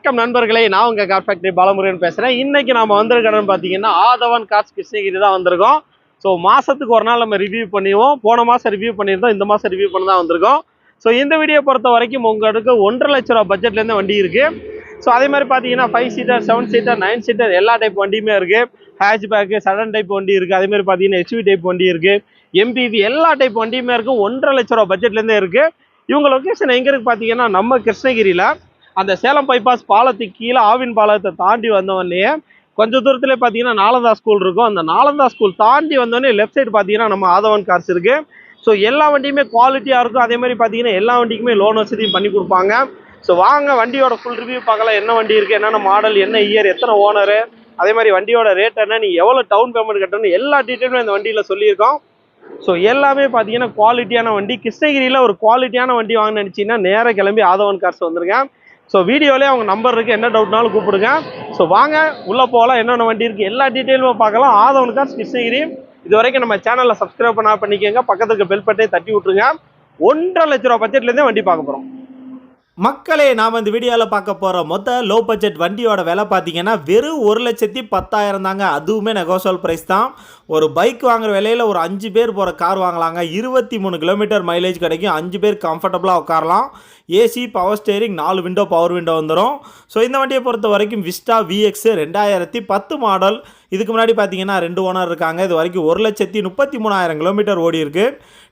வணக்கம் நண்பர்களே நான் உங்கள் கார் ஃபேக்டரி பாலமுருகன் பேசுகிறேன் இன்னைக்கு நம்ம வந்திருக்கிறோம்னு பார்த்தீங்கன்னா ஆதவன் கார்ஸ் கிருஷ்ணகிரி தான் வந்திருக்கோம். ஸோ மாதத்துக்கு ஒரு நாள் நம்ம ரிவ்யூ பண்ணிடுவோம். போன மாதம் ரிவ்யூ பண்ணியிருந்தோம். இந்த மாதம் ரிவ்யூ பண்ண தான் வந்திருக்கோம். ஸோ இந்த வீடியோ பொறுத்த வரைக்கும் உங்களுக்கு ஒன்றரை லட்ச ரூபா பட்ஜெட்லேருந்து வண்டி இருக்குது ஸோ அதே மாதிரி பார்த்தீங்கன்னா five seater seven seater nine seater எல்லா டைப் வண்டியுமே இருக்குது ஹேட்ச் பேக்கு சடன் டைப் வண்டி இருக்குது அதே மாதிரி பார்த்தீங்கன்னா எஸ்யூவி டைப் வண்டி இருக்குது எம்பிவி எல்லா டைப் வண்டியுமே இருக்கும் ஒன்றரை லட்ச ரூபா பட்ஜெட்லேருந்தே இருக்குது இவங்க லொக்கேஷன் எங்கே இருக்குது பார்த்தீங்கன்னா நம்ம கிருஷ்ணகிரியில். அந்த சேலம் பைபாஸ் பாலத்துக்கு கீழே ஆவின் பாலத்தை தாண்டி வந்தவொடனே கொஞ்சம் தூரத்துல பார்த்தீங்கன்னா நாலந்தா ஸ்கூல் இருக்கும். அந்த நாலந்தா ஸ்கூல் தாண்டி வந்தோடனே லெஃப்ட் சைடு பார்த்தீங்கன்னா நம்ம ஆதவன் கார்ஸ் இருக்கு. ஸோ எல்லா வண்டியுமே குவாலிட்டியாக இருக்கும். அதே மாதிரி பார்த்தீங்கன்னா எல்லா வண்டிக்குமே லோன் வசதியும் பண்ணி கொடுப்பாங்க. ஸோ வாங்க வண்டியோட ஃபுல் ரிவ்யூ பார்க்கலாம். என்ன வண்டி இருக்குது என்னென்ன மாடல் என்ன இயர் எத்தனை ஓனரு அதே மாதிரி வண்டியோட ரேட் என்ன? நீ எவ்வளோ டவுன் பேமெண்ட் கட்டணும் எல்லா டீட்டெயிலும் இந்த வண்டியில் சொல்லியிருக்கோம். ஸோ எல்லாமே பார்த்தீங்கன்னா குவாலிட்டியான வண்டி. கிருஷ்ணகிரியில் ஒரு குவாலிட்டியான வண்டி வாங்க நினச்சிங்கன்னா நேராக கிளம்பி ஆதவன் கார்ஸ் வந்திருக்கேன் ஸோ வீடியோலேயே அவங்க நம்பர் இருக்குது என்ன டவுட்னாலும் கூப்பிடுங்க. ஸோ வாங்க. உள்ளே போகலாம். என்னென்ன வண்டி இருக்குது எல்லா டீட்டெயிலுமே பார்க்கலாம். ஆதவனுக்கா கிருஷ்ணகிரி. இது வரைக்கும் நம்ம சேனலில் சப்ஸ்கிரைப் பண்ணா பண்ணிக்கோங்க. பக்கத்துக்கு பெல் பட்டை தட்டி விட்ருங்க ஒன்றரை லட்ச ரூபா பட்ஜெட்லேருந்தே வண்டி பார்க்க போகிறோம் மக்களே நாம் இந்த வீடியோவில் பார்க்க போகிற மொத்த லோ பட்ஜெட் வண்டியோட விலை பார்த்தீங்கன்னா வெறும் ஒரு லட்சத்தி பத்தாயிரம் தாங்க. அதுவுமே நெகோசல் ப்ரைஸ் தான். ஒரு பைக் வாங்குற விலையில் ஒரு அஞ்சு பேர் போகிற கார் வாங்கலாங்க. இருபத்தி மூணு கிலோமீட்டர் மைலேஜ் கிடைக்கும். அஞ்சு பேர் கம்ஃபர்டபுளாக உட்காரலாம். ஏசி பவர் ஸ்டேரிங் நாலு விண்டோ பவர் விண்டோ வந்துடும் ஸோ இந்த வண்டியை பொறுத்த வரைக்கும் விஸ்டா விஎக்ஸ் ரெண்டாயிரத்தி பத்து மாடல் இதுக்கு முன்னாடி பார்த்தீங்கன்னா ரெண்டு ஓனர் இருக்காங்க. இது வரைக்கும் ஒரு லட்சத்தி முப்பத்தி மூணாயிரம் கிலோமீட்டர் ஓடி இருக்கு.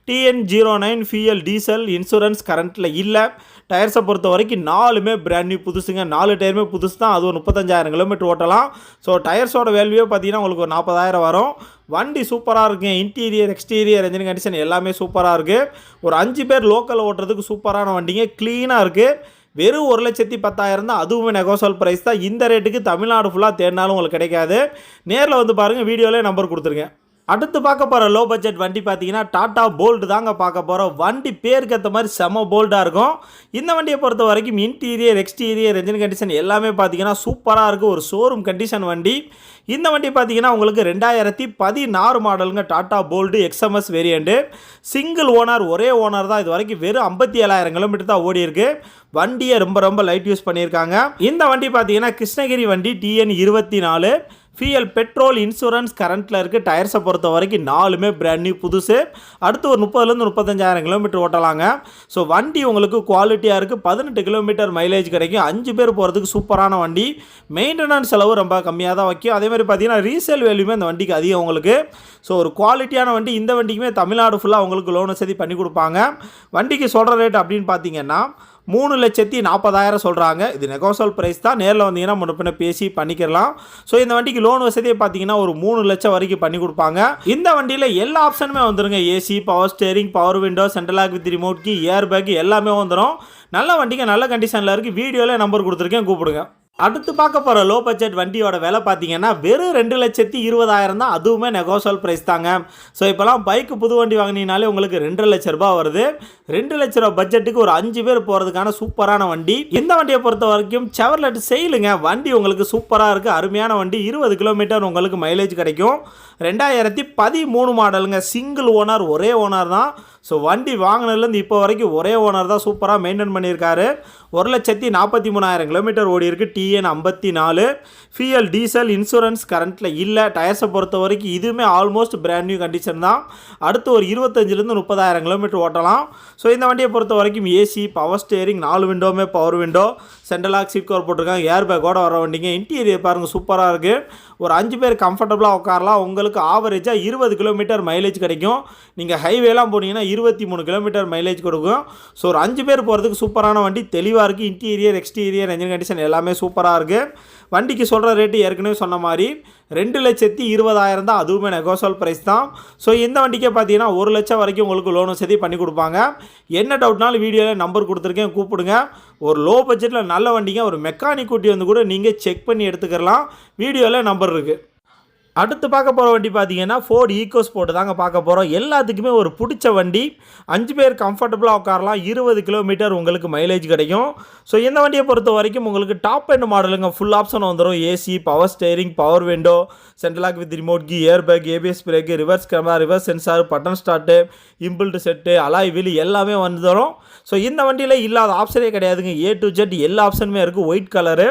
TN zero nine fuel diesel insurance கரண்ட்டில் இல்லை. டயர்ஸை பொறுத்த வரைக்கும் நாலுமே பிராண்ட் நியூ புதுசுங்க. நாலு டயருமே புதுசு தான். அதுவும் முப்பத்தஞ்சாயிரம் கிலோமீட்டர் ஓட்டலாம். ஸோ டயர்ஸோட வேல்யூவே பார்த்தீங்கன்னா உங்களுக்கு ஒரு நாற்பதாயிரம் வரும். வண்டி சூப்பராக இருக்குங்க. இன்டீரியர் எக்ஸ்டீரியர் என்ஜின் கண்டிஷன் எல்லாமே சூப்பராக இருக்குது ஒரு அஞ்சு பேர் லோக்கல் ஓட்டுறதுக்கு சூப்பரான வண்டிங்க. க்ளீனாக இருக்குது வெறும் ஒரு லட்சத்தி பத்தாயிரம் தான் அதுவுமே நெகோசல் ப்ரைஸ் தான். இந்த ரேட்டுக்கு தமிழ்நாடு ஃபுல்லாக தேடினாலும் உங்களுக்கு கிடைக்காது. நேரில் வந்து பாருங்கள் வீடியோவிலே நம்பர் கொடுத்துருங்க. அடுத்து பார்க்க போகிற லோ பட்ஜெட் வண்டி பார்த்தீங்கன்னா டாட்டா போல்டு தாங்க பார்க்க போகிறோம் வண்டி பேருக்கு ஏற்ற மாதிரி செம போல்டாக இருக்கும். இந்த வண்டியை பொறுத்த வரைக்கும் இன்டீரியர் எக்ஸ்டீரியர் என்ஜின் கண்டிஷன் எல்லாமே பார்த்தீங்கன்னா சூப்பராக இருக்குது ஒரு ஷோரூம் கண்டிஷன் வண்டி. இந்த வண்டி பார்த்தீங்கன்னா உங்களுக்கு ரெண்டாயிரத்தி பதினாறு மாடலுங்க Tata bolt XMS variant single owner ஒரே ஓனர் தான். இது வரைக்கும் வெறும் ஐம்பத்தி ஏழாயிரம் கிலோமீட்டர் தான் ஓடி இருக்கு வண்டியை ரொம்ப ரொம்ப லைட் யூஸ் பண்ணியிருக்காங்க. இந்த வண்டி பார்த்தீங்கன்னா கிருஷ்ணகிரி வண்டி டிஎன் இருபத்தி நாலு. ஃபியல் பெட்ரோல் இன்சூரன்ஸ் கரண்ட்டில் இருக்குது டயர்ஸை பொறுத்த வரைக்கும் நாலுமே பிராண்ட் நியூ புதுசு. அடுத்து ஒரு முப்பதுலேருந்து முப்பத்தஞ்சாயிரம் கிலோமீட்டர் ஓட்டலாங்க. ஸோ வண்டி உங்களுக்கு குவாலிட்டியாக இருக்குது பதினெட்டு கிலோமீட்டர் மைலேஜ் கிடைக்கும். அஞ்சு பேர் போகிறதுக்கு சூப்பரான வண்டி. மெயின்டெனன்ஸ் செலவு ரொம்ப கம்மியாக தான் வைக்கும். அதே மாதிரி பார்த்தீங்கன்னா ரீசேல் வேல்யூமே அந்த வண்டிக்கு அதிகம் உங்களுக்கு. ஸோ ஒரு குவாலிட்டியான வண்டி இந்த வண்டிக்குமே தமிழ்நாடு ஃபுல்லாக உங்களுக்கு லோன் வசதி பண்ணி கொடுப்பாங்க. வண்டிக்கு சொல்கிற ரேட் அப்படின்னு பார்த்தீங்கன்னா மூணு லட்சத்தி நாற்பதாயிரம் சொல்கிறாங்க இது நெகோசல் ப்ரைஸ் தான். நேரில் வந்தீங்கன்னா முன்ன பேசி பண்ணிக்கலாம் ஸோ இந்த வண்டிக்கு லோன் வசதியை பார்த்தீங்கன்னா ஒரு மூணு லட்சம் வரைக்கும் பண்ணி கொடுப்பாங்க. இந்த வண்டியில் எல்லா ஆப்ஷனுமே வந்துருங்க. AC power steering power window central lock with remote key air bag எல்லாமே வந்துடும் நல்ல வண்டிக்கு நல்ல கண்டிஷனில் இருக்குது வீடியோவில் நம்பர் கொடுத்துருக்கேன். கூப்பிடுங்க. அடுத்து பார்க்க போகிற லோ பட்ஜெட் வண்டியோட விலை பார்த்தீங்கன்னா வெறும் ரெண்டு லட்சத்தி இருபதாயிரம் தான். அதுவுமே நெகோசல் ப்ரைஸ் தாங்க. ஸோ இப்போலாம் பைக்கு புது வண்டி வாங்கினீங்கனாலே உங்களுக்கு ரெண்டு லட்ச ரூபா வருது. ரெண்டு லட்ச ரூபா பட்ஜெட்டுக்கு ஒரு அஞ்சு பேர் போகிறதுக்கான சூப்பரான வண்டி. இந்த வண்டியை பொறுத்த வரைக்கும் செவர்லெட் செய்யலுங்க வண்டி உங்களுக்கு சூப்பராக இருக்குது அருமையான வண்டி. இருபது கிலோமீட்டர் உங்களுக்கு மைலேஜ் கிடைக்கும். ரெண்டாயிரத்தி பதிமூணு மாடலுங்க. சிங்கிள் ஓனர் ஒரே ஓனர் தான். ஸோ வண்டி வாங்கினதுலேருந்து இப்போ வரைக்கும் ஒரே ஓனர் தான் சூப்பராக மெயின்டைன் பண்ணியிருக்காரு. ஒரு லட்சத்தி நாற்பத்தி மூணாயிரம் கிலோமீட்டர் ஓடி இருக்குது டிஎன் ஐம்பத்தி நாலு. ஃபிஎல் டீசல் இன்சூரன்ஸ் கரண்ட்டில் இல்லை. டயர்ஸை பொறுத்த வரைக்கும் இதுவுமே ஆல்மோஸ்ட் பிராண்ட் நியூ கண்டிஷன் தான். அடுத்து ஒரு இருபத்தஞ்சிலேருந்து முப்பதாயிரம் கிலோமீட்டர் ஓட்டலாம். ஸோ இந்த வண்டியை பொறுத்த வரைக்கும் ஏசி பவர் ஸ்டேரிங் நாலு விண்டோமே power window central lock seat cover போட்டிருக்காங்க. ஏர் பேக்கோட வர வண்டிங்க. இன்டீரியர் பாருங்கள் சூப்பராக இருக்குது ஒரு அஞ்சு பேர் கம்ஃபர்டபுளாக உட்காரலாம். உங்களுக்கு ஆவரேஜாக இருபது கிலோமீட்டர் மைலேஜ் கிடைக்கும். நீங்கள் ஹைவேலாம் போனீங்கன்னா இருபத்தி மூணு கிலோமீட்டர் மைலேஜ் கொடுக்கும். ஸோ ஒரு அஞ்சு பேர் போகிறதுக்கு சூப்பரான வண்டி தெளிவாக இருக்குது இன்டீரியர் எக்ஸ்டீரியர் என்ஜின் கண்டிஷன் எல்லாமே சூப்பராக இருக்குது வண்டிக்கு சொல்கிற ரேட்டு ஏற்கனவே சொன்ன மாதிரி ரெண்டு லட்சத்தி இருபதாயிரம் தான். அதுவுமே நெகோசல் ப்ரைஸ் தான். ஸோ இந்த வண்டிக்கே பார்த்தீங்கன்னா ஒரு லட்சம் வரைக்கும் உங்களுக்கு லோன் வசதி பண்ணி கொடுப்பாங்க. என்ன டவுட்னாலும் வீடியோவில் நம்பர் கொடுத்துருக்கேன். கூப்பிடுங்க. ஒரு லோ பட்ஜெட்டில் நல்ல வண்டிங்க ஒரு மெக்கானிக் கூட்டி வந்து கூட நீங்கள் செக் பண்ணி எடுத்துக்கலாம் வீடியோவில் நம்பர் இருக்குது அடுத்து பார்க்க போகிற வண்டி பார்த்தீங்கன்னா ஃபோர்டு ஈகோ ஸ்போர்ட் தாங்க பார்க்க போகிறோம் எல்லாத்துக்குமே ஒரு பிடிச்ச வண்டி. அஞ்சு பேர் கம்ஃபர்டபுளாக உட்காரலாம். இருபது கிலோமீட்டர் உங்களுக்கு மைலேஜ் கிடைக்கும். ஸோ இந்த வண்டியை பொறுத்த வரைக்கும் உங்களுக்கு டாப் எண்ட் மாடலுங்க ஃபுல் ஆப்ஷன் வந்துடும் AC power steering power window central lock with remote key air bag ABS brake reverse camera reverse sensor button start inbuilt set alloy wheel எல்லாமே வந்து தரும் ஸோ இந்த வண்டியில் இல்லாத ஆப்ஷனே கிடையாதுங்க. ஏ டு ஜெட் எல்லா ஆப்ஷனுமே இருக்குது ஒயிட் கலரு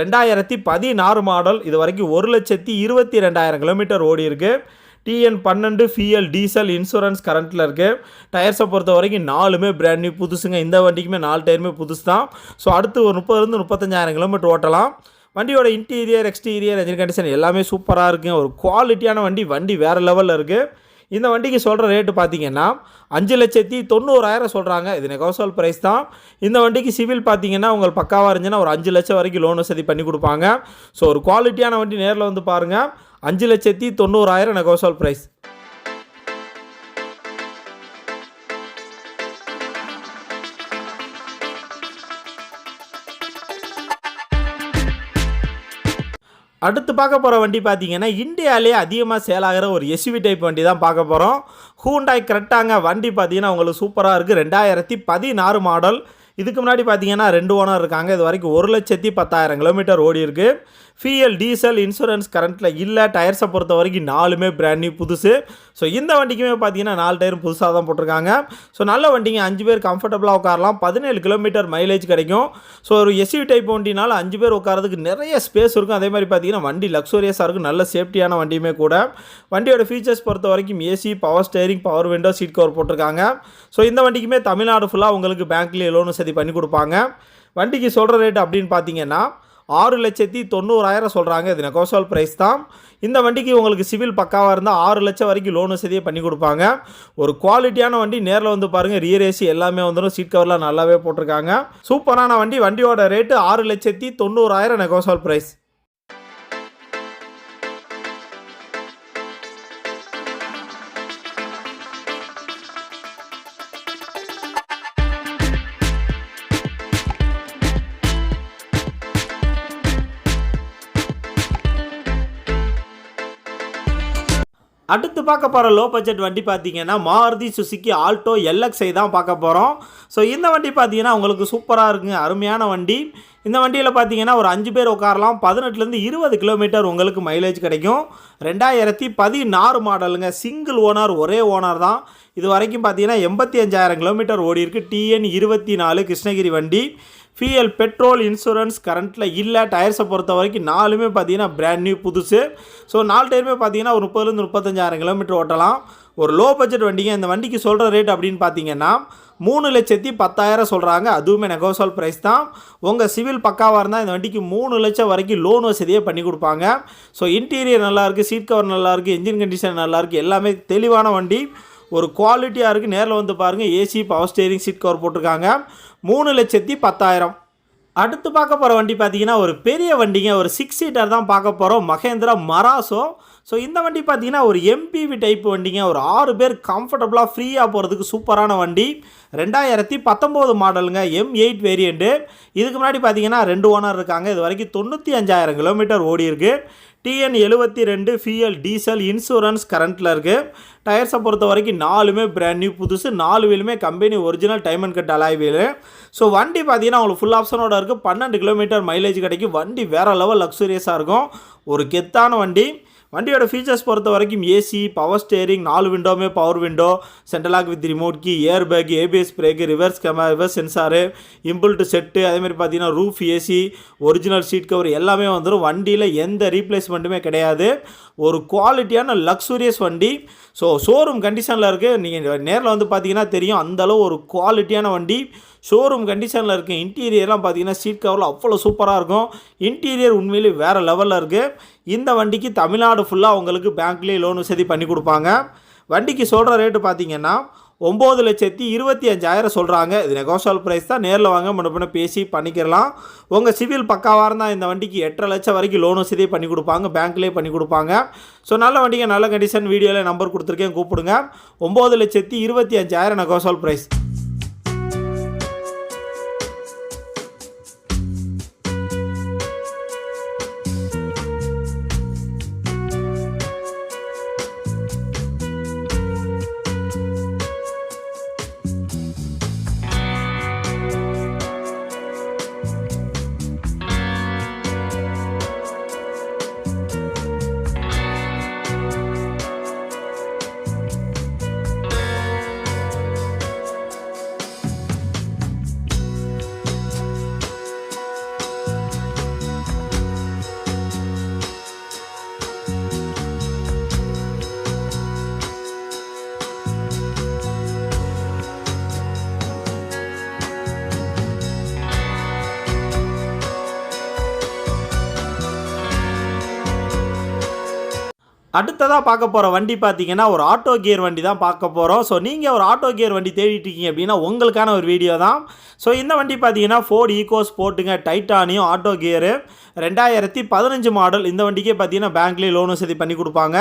ரெண்டாயிரத்தி பதினாறு மாடல். இது வரைக்கும் ஒரு லட்சத்தி இருபத்தி ரெண்டாயிரம் கிலோமீட்டர் ஓடி இருக்குது டிஎன் பன்னெண்டு ஃபிஎல் டீசல் இன்சூரன்ஸ் கரண்ட்டில் இருக்குது டயர்ஸை பொறுத்த வரைக்கும் நாலுமே பிராண்ட் நியூ புதுசுங்க. இந்த வண்டிக்குமே நாலு டயருமே புதுசு தான் ஸோ அடுத்து ஒரு முப்பதுலேருந்து முப்பத்தஞ்சாயிரம் கிலோமீட்டர் ஓட்டலாம். வண்டியோட இன்டீரியர் எக்ஸ்டீரியர் என்ஜின் கண்டிஷன் எல்லாமே சூப்பராக இருக்குங்க. ஒரு குவாலிட்டியான வண்டி வண்டி வேறு லெவலில் இருக்குது இந்த வண்டிக்கு சொல்கிற ரேட்டு பார்த்தீங்கன்னா அஞ்சு லட்சத்தி தொண்ணூறாயிரம் சொல்கிறாங்க இது நெகோசல் ப்ரைஸ் தான். இந்த வண்டிக்கு சிவில் பார்த்தீங்கன்னா உங்கள் பக்காவாக இருந்துச்சுன்னா ஒரு அஞ்சு லட்சம் வரைக்கும் லோன் வசதி பண்ணி கொடுப்பாங்க. ஸோ ஒரு குவாலிட்டியான வண்டி நேரில் வந்து பாருங்கள் அஞ்சு லட்சத்தி தொண்ணூறாயிரம் நெகோசல் ப்ரைஸ் அடுத்து பார்க்க போகிற வண்டி பார்த்தீங்கன்னா இந்தியாவிலே அதிகமாக சேலாகிற ஒரு எஸ்யூவி டைப் வண்டி தான் பார்க்க போகிறோம் ஹூண்டாய் கரெக்டாங்க வண்டி பார்த்தீங்கன்னா உங்களுக்கு சூப்பராக இருக்குது ரெண்டாயிரத்தி பதினாறு மாடல் இதுக்கு முன்னாடி பார்த்தீங்கன்னா ரெண்டு ஓனர் இருக்காங்க. இது வரைக்கும் ஒரு லட்சத்தி பத்தாயிரம் கிலோமீட்டர் ஓடி இருக்கு. ஃபிஎல் டீசல் இன்சூரன்ஸ் கரண்ட்டில் இல்லை. டயர்ஸை பொறுத்த வரைக்கும் நாலுமே பிராண்ட் நியூ புதுசு. ஸோ இந்த வண்டிக்குமே பார்த்தீங்கன்னா நாலு டயரும் புதுசாக தான் போட்டிருக்காங்க. ஸோ நல்ல வண்டிங்க. அஞ்சு பேர் கம்ஃபர்டபுளாக உட்காரலாம். பதினேழு கிலோமீட்டர் மைலேஜ் கிடைக்கும். ஸோ ஒரு எஸ்யூ டைப் வண்டினால அஞ்சு பேர் உட்காரதுக்கு நிறைய ஸ்பேஸ் இருக்கும். அதே மாதிரி பார்த்தீங்கன்னா வண்டி லக்ஸூரியஸாக இருக்கும். நல்ல சேஃப்டியான வண்டியுமே கூட. வண்டியோட ஃபீச்சர்ஸ் பொறுத்த வரைக்கும் AC power steering power window seat cover போட்டிருக்காங்க. ஸோ இந்த வண்டிக்குமே தமிழ்நாடு ஃபுல்லாக உங்களுக்கு பேங்க்லேயே லோனு வசதி பண்ணி கொடுப்பாங்க. வண்டிக்கு சொல்கிற ரேட் அப்படின்னு பார்த்தீங்கன்னா ஆறு லட்சத்தி தொண்ணூறாயிரம் சொல்கிறாங்க இது நெகோசல் ப்ரைஸ் தான். இந்த வண்டிக்கு உங்களுக்கு சிவில் பக்காவாக இருந்தால் ஆறு லட்சம் வரைக்கும் லோன் வசதியை பண்ணி கொடுப்பாங்க. ஒரு குவாலிட்டியான வண்டி நேரில் வந்து பாருங்கள் ரியர் ஏசி எல்லாமே வந்துடும் சீட் கவர்லாம் நல்லாவே போட்டிருக்காங்க. சூப்பரான வண்டி வண்டியோட ரேட்டு ஆறு லட்சத்தி தொண்ணூறாயிரம் நெகோசல் ப்ரைஸ் அடுத்து பார்க்க போகிற லோ பட்ஜெட் வண்டி பார்த்தீங்கன்னா மாருதி சுசுக்கி ஆல்டோ எல்எக்ஸை தான் பார்க்க போகிறோம் ஸோ இந்த வண்டி பார்த்தீங்கன்னா உங்களுக்கு சூப்பராக இருக்குங்க. அருமையான வண்டி. இந்த வண்டியில் பார்த்தீங்கன்னா ஒரு அஞ்சு பேர் உட்காரலாம். பதினெட்டுலேருந்து இருபது கிலோமீட்டர் உங்களுக்கு மைலேஜ் கிடைக்கும். ரெண்டாயிரத்தி பதினாறு மாடலுங்க சிங்கிள் ஓனர் ஒரே ஓனர் தான். இது வரைக்கும் பார்த்தீங்கன்னா எண்பத்தி அஞ்சாயிரம் கிலோமீட்டர் ஓடி இருக்குது டிஎன் இருபத்தி நாலு கிருஷ்ணகிரி வண்டி. ஃபியல் பெட்ரோல் இன்சூரன்ஸ் கரண்ட்டில் இல்லை டயர்ஸை பொறுத்த வரைக்கும் நாலுமே பார்த்தீங்கன்னா பிராண்ட் நியூ புதுசு. ஸோ நாலு டயருமே பார்த்தீங்கன்னா ஒரு முப்பதுலேருந்து முப்பத்தஞ்சாயிரம் கிலோமீட்டர் ஓட்டலாம். ஒரு லோ பட்ஜெட் வண்டிங்க இந்த வண்டிக்கு சொல்கிற ரேட் அப்படின்னு பார்த்தீங்கன்னா மூணு லட்சத்தி பத்தாயிரம் சொல்கிறாங்க அதுவுமே நெகோசல் ப்ரைஸ் தான். உங்கள் சிவில் பக்காவாக இருந்தால் இந்த வண்டிக்கு மூணு லட்சம் வரைக்கும் லோன் வசதியே பண்ணி கொடுப்பாங்க. ஸோ இன்டீரியர் நல்லாயிருக்கு சீட் கவர் நல்லாயிருக்கு இன்ஜின் கண்டிஷன் நல்லாயிருக்கு எல்லாமே தெளிவான வண்டி. ஒரு குவாலிட்டியாக இருக்குது நேரில் வந்து பாருங்கள் AC power steering seat cover போட்டிருக்காங்க. மூணு லட்சத்தி பத்தாயிரம். அடுத்து பார்க்க போகிற வண்டி பார்த்தீங்கன்னா ஒரு பெரிய வண்டிங்க. ஒரு சிக்ஸ் சீட்டர் தான் பார்க்க போகிறோம் மகேந்திரா மராசோ ஸோ இந்த வண்டி பார்த்தீங்கன்னா ஒரு எம்பிவி டைப் வண்டிங்க. ஒரு ஆறு பேர் கம்ஃபர்டபுளாக ஃப்ரீயாக போகிறதுக்கு சூப்பரான வண்டி. ரெண்டாயிரத்தி பத்தொம்போது மாடலுங்க எம் எயிட் வேரியண்ட்டு இதுக்கு முன்னாடி பார்த்தீங்கன்னா ரெண்டு ஓனர் இருக்காங்க. இது வரைக்கும் தொண்ணூற்றி அஞ்சாயிரம் கிலோமீட்டர் ஓடி இருக்குது டிஎன் எழுபத்தி ரெண்டு ஃபிஎல் டீசல் இன்சூரன்ஸ் கரண்ட்டில் இருக்குது டயர்ஸை பொறுத்த வரைக்கும் நாலுமே பிராண்ட் நியூ புதுசு. நாலு வீலுமே company original diamond cut alloy wheel so வண்டி பார்த்தீங்கன்னா உங்களுக்கு ஃபுல் ஆப்ஷனோட இருக்குது பன்னெண்டு கிலோமீட்டர் மைலேஜ் கிடைக்கும். வண்டி வேறு லெவல் லக்ஸூரியஸாக இருக்கும். ஒரு கெத்தான வண்டி. வண்டியோட ஃபீச்சர்ஸ் பொறுத்த வரைக்கும் ஏசி பவர் ஸ்டேரிங் நாலு விண்டோமே power window central lock with remote key air bag ABS brake reverse camera reverse sensor inbuilt set அதேமாதிரி பார்த்தீங்கன்னா roof AC original seat cover எல்லாமே வந்துடும் வண்டியில் எந்த ரீப்ளேஸ்மெண்ட்டுமே கிடையாது. ஒரு குவாலிட்டியான லக்ஸூரியஸ் வண்டி. ஸோ ஷோரூம் கண்டிஷனில் இருக்குது நீங்கள் நேரில் வந்து பார்த்தீங்கன்னா தெரியும். அந்தளவு ஒரு குவாலிட்டியான வண்டி. ஷோரூம் கண்டிஷனில் இருக்குது இன்டீரியர்லாம் பார்த்தீங்கன்னா சீட் கவரில் அவ்வளோ சூப்பராக இருக்கும். இன்டீரியர் உண்மையிலேயே வேறு லெவலில் இருக்குது இந்த வண்டிக்கு தமிழ்நாடு ஃபுல்லாக உங்களுக்கு பேங்க்லேயே லோன் வசதி பண்ணி கொடுப்பாங்க. வண்டிக்கு சொல்கிற ரேட்டு பார்த்தீங்கன்னா ஒம்பது லட்சத்தி இருபத்தி அஞ்சாயிரம் சொல்கிறாங்க இது நெகோஷியல் ப்ரைஸ் தான். நேரில் வாங்க முன்ன பேசி பண்ணிக்கிறலாம் உங்கள் சிவில் பக்காவாக இருந்தால் இந்த வண்டிக்கு எட்டரை லட்சம் வரைக்கும் லோன் வசதியே பண்ணி கொடுப்பாங்க. பேங்க்லேயே பண்ணி கொடுப்பாங்க. ஸோ நல்ல வண்டிங்க நல்ல கண்டிஷன் வீடியோவில் நம்பர் கொடுத்துருக்கேன். கூப்பிடுங்க. ஒம்பது லட்சத்தி இருபத்தி அஞ்சாயிரம் நெகோஷியல் ப்ரைஸ் அடுத்ததாக பார்க்க போகிற வண்டி பார்த்தீங்கன்னா ஒரு ஆட்டோ கியர் வண்டி தான் பார்க்க போகிறோம் ஸோ நீங்கள் ஒரு ஆட்டோ கியர் வண்டி தேடிட்டு இருக்கீங்க அப்படின்னா உங்களுக்கான ஒரு வீடியோ தான். ஸோ இந்த வண்டி பார்த்தீங்கன்னா ஃபோர்ட் ஈகோ ஸ்போர்ட்டுங்க டைட்டானியம் ஆட்டோ கியரு ரெண்டாயிரத்தி பதினஞ்சு மாடல் இந்த வண்டிக்கே பார்த்தீங்கன்னா பேங்க்லேயே லோன் வசதி பண்ணி கொடுப்பாங்க.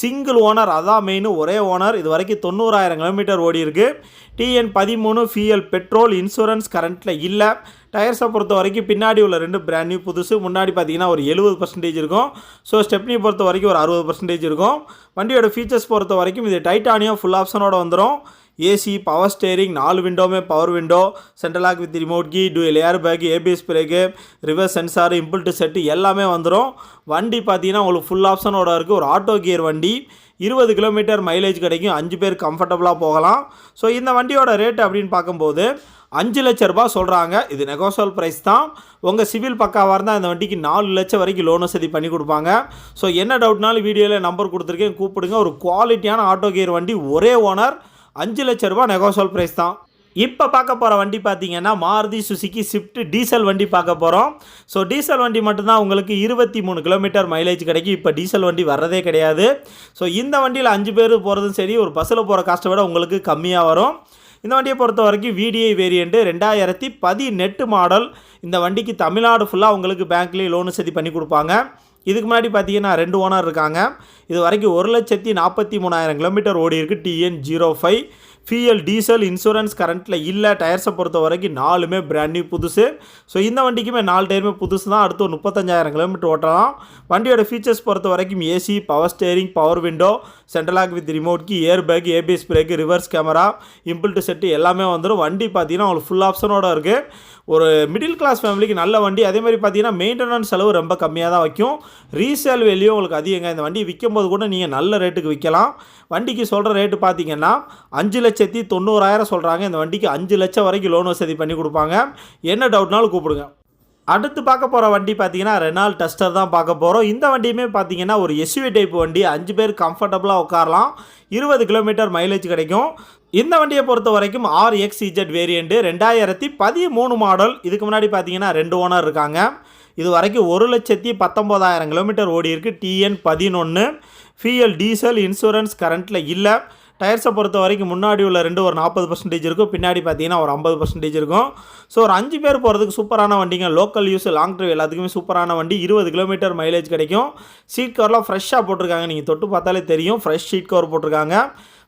சிங்கிள் ஓனர் அதான் மெயின் ஒரே ஓனர் இது வரைக்கும் தொண்ணூறாயிரம் கிலோமீட்டர் ஓடி இருக்குது டிஎன் பதிமூணு ஃபிஎல் பெட்ரோல் இன்சூரன்ஸ் கரண்ட்டில் இல்லை. டயர்ஸை பொறுத்த வரைக்கும் பின்னாடி உள்ள ரெண்டு பிராண்ட் நியூ புதுசு. முன்னாடி பார்த்தீங்கன்னா ஒரு எழுபது பர்சன்டேஜ் இருக்கும். ஸோ ஸ்டெப்னி பொறுத்த வரைக்கும் ஒரு அறுபது பர்சன்டேஜ் இருக்கும். வண்டியோட ஃபீச்சர்ஸ் பொறுத்த வரைக்கும் இது டைட்டானியம் ஃபுல் ஆப்ஷனோட வந்துடும் ஏசி பவர் ஸ்டேரிங் நாலு விண்டோமே power window central lock with remote key dual air bag ABS brake reverse sensor inbuilt set எல்லாமே வந்துடும் வண்டி பார்த்தீங்கன்னா உங்களுக்கு ஃபுல் ஆப்ஷனோட இருக்குது ஒரு ஆட்டோ கியர் வண்டி. இருபது கிலோமீட்டர் மைலேஜ் கிடைக்கும். அஞ்சு பேர் கம்ஃபர்டபுளாக போகலாம். ஸோ இந்த வண்டியோட ரேட் அப்படின்னு பார்க்கும்போது அஞ்சு லட்ச ரூபா சொல்கிறாங்க இது நெகோசல் ப்ரைஸ் தான். உங்கள் சிவில் பக்காவாக இருந்தால் இந்த வண்டிக்கு நாலு லட்சம் வரைக்கும் லோன் வசதி பண்ணி கொடுப்பாங்க. ஸோ என்ன டவுட்னாலும் வீடியோவில் நம்பர் கொடுத்துருக்கேன். கூப்பிடுங்க. ஒரு குவாலிட்டியான ஆட்டோ கியர் வண்டி ஒரே ஓனர் அஞ்சு லட்ச ரூபா நெகோசோல் ப்ரைஸ் தான். இப்போ பார்க்க போகிற வண்டி பார்த்தீங்கன்னா மாருதி சுசுக்கி ஸ்விஃப்ட் டீசல் வண்டி பார்க்க போகிறோம் ஸோ டீசல் வண்டி மட்டும்தான் உங்களுக்கு இருபத்தி மூணு கிலோமீட்டர் மைலேஜ் கிடைக்கும். இப்போ டீசல் வண்டி வர்றதே கிடையாது. ஸோ இந்த வண்டியில் அஞ்சு பேர் போகிறதும் சரி ஒரு பஸ்ஸில் போகிற காஸ்ட்டை விட உங்களுக்கு கம்மியாக வரும். இந்த வண்டியை பொறுத்த வரைக்கும் விடிஐ வேரியண்ட்டு ரெண்டாயிரத்தி பதினெட்டு மாடல் இந்த வண்டிக்கு தமிழ்நாடு ஃபுல்லாக உங்களுக்கு பேங்க்லேயே லோன் சதி பண்ணி கொடுப்பாங்க. இதுக்கு முன்னாடி பார்த்தீங்கன்னா ரெண்டு ஓனர் இருக்காங்க. இது வரைக்கும் ஒரு லட்சத்தி நாற்பத்தி மூணாயிரம் கிலோமீட்டர் ஓடி இருக்குது TN zero five fuel diesel insurance கரண்ட்டில் இல்லை. டயர்ஸை பொறுத்த வரைக்கும் நாலுமே பிராண்ட் நியூ புதுசு. ஸோ இந்த வண்டிக்குமே நாலு டயருமே புதுசு தான். அடுத்து ஒரு முப்பத்தஞ்சாயிரம் கிலோமீட்டர் ஓட்டலாம். வண்டியோட ஃபீச்சர்ஸ் பொறுத்த வரைக்கும் AC power steering power window central lock with remote key air bag ABS brake reverse camera inbuilt set எல்லாமே வந்துடும் வண்டி பார்த்தீங்கன்னா உங்களுக்கு ஃபுல் ஆப்ஷனோட இருக்குது ஒரு மிடில் கிளாஸ் ஃபேமிலிக்கு நல்ல வண்டி. அதே மாதிரி பார்த்தீங்கன்னா மெயின்டெனன்ஸ் செலவு ரொம்ப கம்மியாக தான் வைக்கும். ரீசேல் வேல்யூ உங்களுக்கு அதிகங்க. இந்த வண்டி விற்கும் போது கூட நீங்கள் நல்ல ரேட்டுக்கு விற்கலாம் வண்டிக்கு சொல்கிற ரேட்டு பார்த்தீங்கன்னா அஞ்சு லட்சத்தி தொண்ணூறாயிரம் சொல்கிறாங்க இந்த வண்டிக்கு அஞ்சு லட்சம் வரைக்கும் லோன் வசதி பண்ணி கொடுப்பாங்க. என்ன டவுட்னாலும் கூப்பிடுங்க. அடுத்து பார்க்க போகிற வண்டி பார்த்தீங்கன்னா ரெனால் டஸ்டர் தான் பார்க்க போகிறோம் இந்த வண்டியுமே பார்த்தீங்கன்னா ஒரு எஸ்யூவி டைப் வண்டி. அஞ்சு பேர் கம்ஃபர்டபுளாக உட்காரலாம். இருபது கிலோமீட்டர் மைலேஜ் கிடைக்கும். இந்த வண்டியை பொறுத்த வரைக்கும் ஆர் எக்ஸ் இஜெட் வேரியண்ட்டு ரெண்டாயிரத்தி பதிமூணு மாடல் இதுக்கு முன்னாடி பார்த்தீங்கன்னா ரெண்டு ஓனர் இருக்காங்க. இது வரைக்கும் ஒரு லட்சத்தி பத்தொம்போதாயிரம் கிலோமீட்டர் ஓடி இருக்குது டிஎன் பதினொன்று ஃபிஎல் டீசல் இன்சூரன்ஸ் கரண்ட்டில் இல்லை. டயர்ஸை பொறுத்த வரைக்கும் முன்னாடி உள்ள ரெண்டு ஒரு நாற்பது பர்சன்டேஜ் இருக்கும். பின்னாடி பார்த்தீங்கன்னா ஒரு ஐம்பது பர்சன்டேஜ் இருக்கும். ஸோ ஒரு அஞ்சு பேர் போகிறதுக்கு சூப்பரான வண்டிங்க. லோக்கல் யூஸ் லாங் ட்ரைவ் எல்லாத்துக்குமே சூப்பரான வண்டி. இருபது கிலோமீட்டர் மைலேஜ் கிடைக்கும். சீட் கவர்லாம் ஃப்ரெஷ்ஷாக போட்டிருக்காங்க. நீங்கள் தொட்டு பார்த்தாலே தெரியும். ஃப்ரெஷ் ஷீட் கவர் போட்டிருக்காங்க.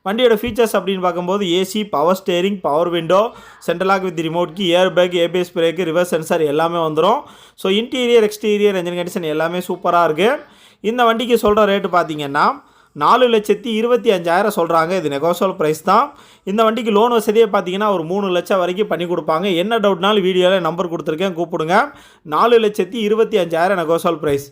வண்டியோட ஃபீச்சர்ஸ் அப்படின்னு பார்க்கும்போது AC power steering power window central lock with remote key air bag ABS brake reverse sensor எல்லாமே வந்துடும் so interior exterior engine condition எல்லாமே சூப்பராக இருக்குது இந்த வண்டிக்கு சொல்கிற ரேட்டு பார்த்தீங்கன்னா நாலு லட்சத்தி இருபத்தி அஞ்சாயிரம் சொல்கிறாங்க இது நெகோசியல் ப்ரைஸ் தான். இந்த வண்டிக்கு லோன் வசதியே பார்த்தீங்கன்னா ஒரு மூணு லட்சம் வரைக்கும் பண்ணி கொடுப்பாங்க. என்ன டவுட்னாலும் வீடியோவில் நம்பர் கொடுத்துருக்கேன் கூப்பிடுங்க. நாலு லட்சத்தி இருபத்தி அஞ்சாயிரம் நெகோசியல் ப்ரைஸ்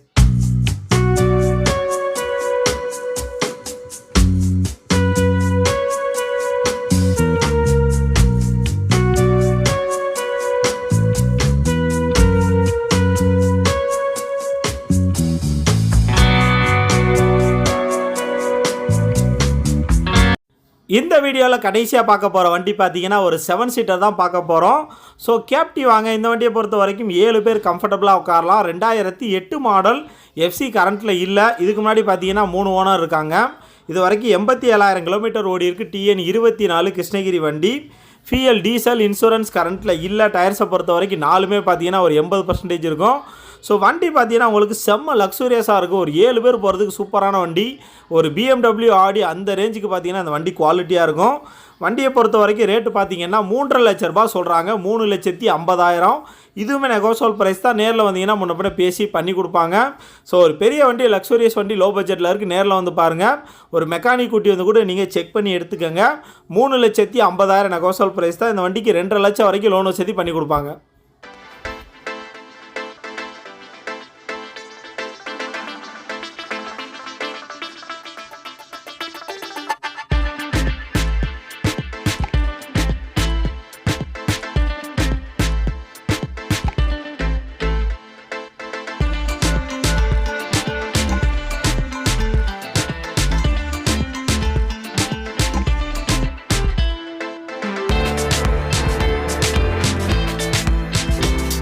இந்த வீடியோவில் கடைசியாக பார்க்க போகிற வண்டி பார்த்தீங்கன்னா ஒரு செவன் சீட்டர் தான் பார்க்க போகிறோம் ஸோ கேப்டி வாங்க. இந்த வண்டியை பொறுத்த வரைக்கும் ஏழு பேர் கம்ஃபர்டபுளாக உட்காரலாம். ரெண்டாயிரத்தி எட்டு மாடல் எஃப்சி கரண்ட்டில் இல்லை. இதுக்கு முன்னாடி பார்த்தீங்கன்னா மூணு ஓனர் இருக்காங்க. இது வரைக்கும் எண்பத்தி ஏழாயிரம் கிலோமீட்டர் ஓடி இருக்குது டிஎன் இருபத்தி நாலு கிருஷ்ணகிரி வண்டி. ஃபிஎல் டீசல் இன்சூரன்ஸ் கரண்ட்டில் இல்லை. டயர்ஸை பொறுத்த வரைக்கும் நாலுமே பார்த்தீங்கன்னா ஒரு எண்பது பர்சன்டேஜ் இருக்கும். ஸோ வண்டி பார்த்தீங்கன்னா உங்களுக்கு செம்ம லக்ஸூரியஸாக இருக்கும். ஒரு ஏழு பேர் போகிறதுக்கு சூப்பரான வண்டி. ஒரு பிஎம்டபிள்யூ ஆடி அந்த ரேஞ்சுக்கு பார்த்தீங்கன்னா அந்த வண்டி குவாலிட்டியாக இருக்கும். வண்டியை பொறுத்த வரைக்கும் ரேட்டு பார்த்தீங்கன்னா மூன்றரை லட்ச ரூபா சொல்கிறாங்க மூணு லட்சத்தி ஐம்பதாயிரம். இதுவுமே நெகோசோல் ப்ரைஸ் தான். நேரில் வந்தீங்கன்னா முன்ன பின்ன பேசி பண்ணி கொடுப்பாங்க. ஸோ ஒரு பெரிய வண்டி லக்ஸூரியஸ் வண்டி லோ பட்ஜெட்டில் இருக்குது நேரில் வந்து பாருங்கள் ஒரு மெக்கானிக் கூட்டி வந்து கூட நீங்கள் செக் பண்ணி எடுத்துக்கோங்க. மூணு லட்சத்தி ஐம்பதாயிரம் நெகோசோல் ப்ரைஸ் தான். இந்த வண்டிக்கு ரெண்டரை லட்சம் வரைக்கும் லோன் வசதி பண்ணி கொடுப்பாங்க.